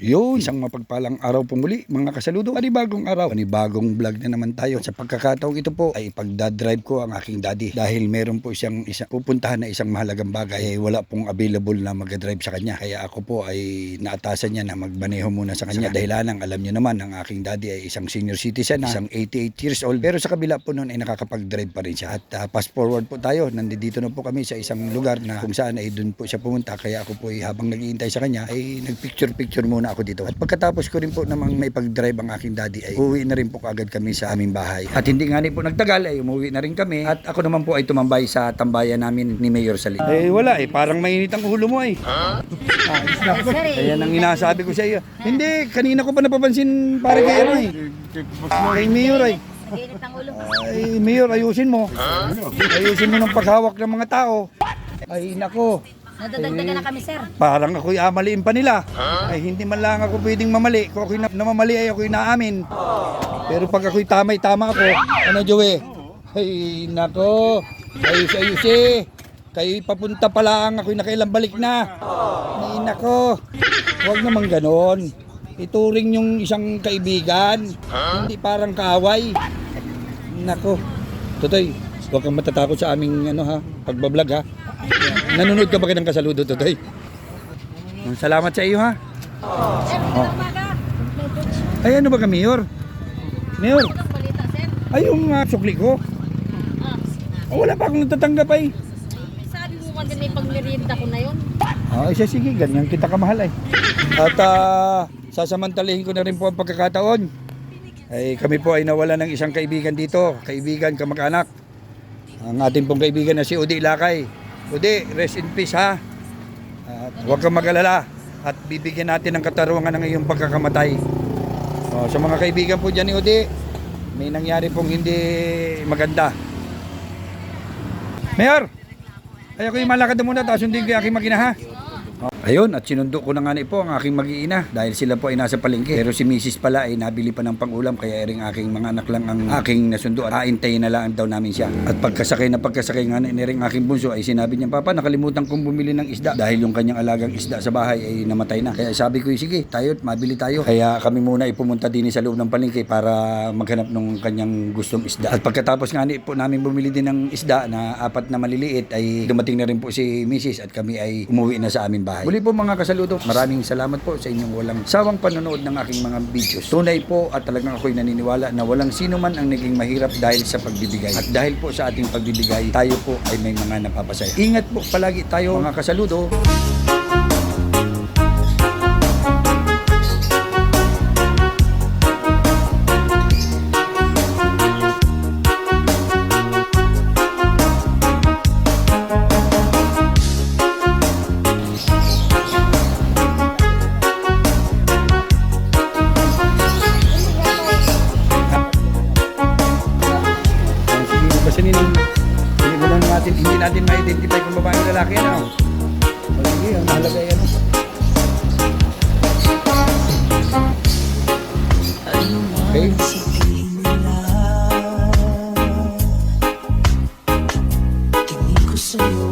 Yun, isang mapagpalang araw po muli mga kasaludo. Panibagong araw, panibagong vlog na naman tayo. Sa pagkakataong ito po ay pagdadrive ko ang aking daddy dahil meron po siyang isa, pupuntahan na isang mahalagang bagay. Eh, wala pong available na mag-drive sa kanya. Kaya ako po ay naatasan niya na magmaneho muna sa kanya. Dahil lang, alam niyo naman, ang aking daddy ay isang senior citizen na isang 88 years old. Pero sa kabila po noon ay nakakapag-drive pa rin siya. At ah, fast forward po tayo, nandito na po kami sa isang lugar na kung saan ay doon po siya pumunta. Kaya ako po ay habang naghihintay sa kanya ay nagpicture-picture muna ako dito. At pagkatapos ko rin po namang may pag-drive ang aking daddy ay uwi na rin po kaagad kami sa aming bahay. At hindi nga rin po nagtagal ay umuwi na rin kami. At ako naman po ay tumambay sa tambayan namin ni Mayor Salit. Eh wala eh, parang mainit ang ulo mo eh. Sir, eh. Ayan ang inasabi ko sa iyo. Hindi, kanina ko pa napapansin para kay ano eh. Kay Mayor ay. Naginit ang ulo. Ay, Mayor, ayusin mo. Ayusin mo ng paghawak ng mga tao. Ay, nako. Nadadagdagan na kami, sir. Parang ako'y amaliin pa nila. Ay, hindi man lang ako pwedeng mamali. Kung ako'y na, namamali ay ako'y naamin. Pero pag ako'y tamay, tama ako. Ano, Joey? Ay, nako. Ayus, ayus eh. Kayo papunta pa lang, ako'y nakailang balik na. Ay, nako. Huwag naman ganon. Ituring yung isang kaibigan. Hindi parang kaaway. Nako. Totoy, huwag kang matatakot sa aming ano ha, pagbablog ha. Nanonood ka ba ng kasaludo, Totoy? Salamat sa iyo ha. Umaga. Ay ano ba ka, Mayor? Mayor, ay yung ah, sukli ko. Oh, wala pa akong natatanggap ay. sabi mo kasi may pagmerienda ko na yun. Ah, siya sige, ganyan kita kamahal ay. At ah, sasamantalihin ko na rin po ang pagkakataon. Ay kami po ay nawala ng isang kaibigan dito, kaibigan kamag-anak. Ang ating pong kaibigan na si Udi Lakay. Udi, rest in peace ha. At huwag kang mag-alala at bibigyan natin ng katarungan ng iyong pagkakamatay. Oh, sa mga kaibigan po dyan ni Udi, may nangyari pong hindi maganda. Mayor, ay ako yung malakad na muna, tapos sundin ko yung aking makina ha. Ayun, at sinundo ko na nga ni po ang aking mag-iina dahil sila po ay nasa palengke. Pero si Mrs. pala ay nabili pa ng pangulam kaya ring aking mga anak lang ang aking nasundo at haintayin na lang daw namin siya. At pagkasakay na pagkasakay nga ni ring aking bunso ay sinabi niya, Papa, nakalimutan kong bumili ng isda dahil yung kanyang alagang isda sa bahay ay namatay na. Kaya sabi ko, sige, tayo, mabili tayo. Kaya kami muna ay pumunta din sa loob ng palengke para maghanap ng kanyang gustong isda. At pagkatapos nga ni po namin bumili din ng isda na apat na maliliit ay dumating na rin po si Mrs. at kami ay umuwi na sa aming bahay. Muli po mga kasaludo, maraming salamat po sa inyong walang sawang panonood ng aking mga videos. Tunay po at talagang ako'y naniniwala na walang sino man ang naging mahirap dahil sa pagbibigay. At dahil po sa ating pagbibigay, tayo po ay may mga napapasaya. Ingat po palagi tayo mga kasaludo. natin, hindi natin ma-identify kung babae lalaki oh. ano. O sige, ang mahalaga yan. Okay. Sa'yo